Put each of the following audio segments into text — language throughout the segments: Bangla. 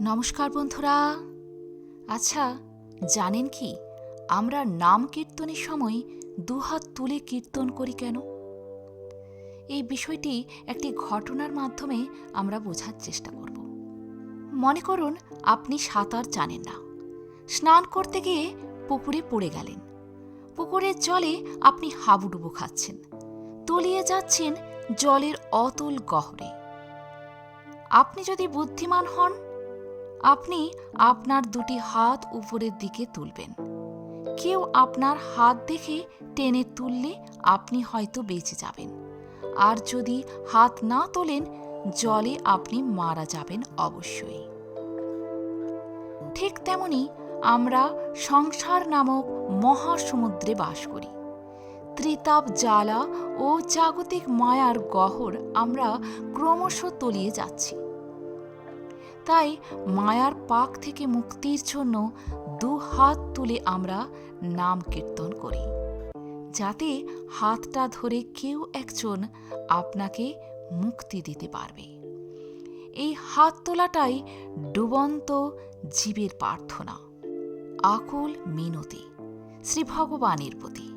নমস্কার বন্ধুরা। আচ্ছা জানেন কি, আমরা নাম কীর্তনের সময় দুহাত তুলে কীর্তন করি কেন? এই বিষয়টি একটি ঘটনার মাধ্যমে আমরা বোঝার চেষ্টা করব। মনে করুন, আপনি সাঁতার জানেন না। স্নান করতে গিয়ে পুকুরে পড়ে গেলেন। পুকুরের জলে আপনি হাবুডুবু খাচ্ছেন। তলিয়ে যাচ্ছেন জলের অতল গহরে। আপনি যদি বুদ্ধিমান হন আপনি আপনার দুটি হাত উপরের দিকে তুলবেন। কেউ আপনার হাত দেখে টেনে তুললে আপনি হয়তো বেঁচে যাবেন। আর যদি হাত না তোলেন, জলে আপনি মারা যাবেন অবশ্যই। ঠিক তেমনি আমরা সংসার নামক মহাসমুদ্রে বাস করি। ত্রিতাপ জ্বালা ও জাগতিক মায়ার গহর আমরা ক্রমশ তলিয়ে যাচ্ছি। তাই মায়ার পাক থেকে মুক্তির জন্য দু হাত তুলে আমরা নাম কীর্তন করি। যাতে হাতটা ধরে কেউ একজন আপনাকে মুক্তি দিতে পারবে। এই হাত তোলাটাই ডুবন্ত জীবের প্রার্থনা। আকুল মিনতি, শ্রী ভগবানের প্রতি।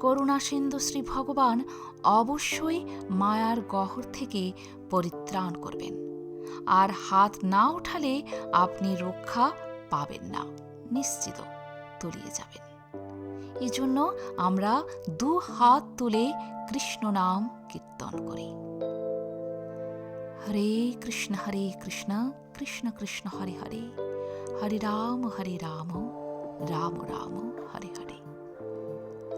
করুণাসিন্ধু শ্রী ভগবান, অবশ্যই মায়ার গহর থেকে পরিত্রাণ করবেন। আর হাত না উঠালে আপনি রক্ষা পাবেন না। নিশ্চিত তলিয়ে যাবেন। এজন্য আমরা দু হাত তুলে কৃষ্ণ নাম কীর্তন করি। হরে কৃষ্ণ হরে কৃষ্ণ কৃষ্ণ কৃষ্ণ, হরে হরে। হরে রাম হরে রাম রাম রাম, হরে হরে।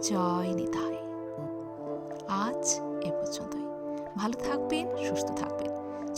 জয় নিতাই। আজ এ পর্যন্তই। ভালো থাকবেন, সুস্থ থাকবেন।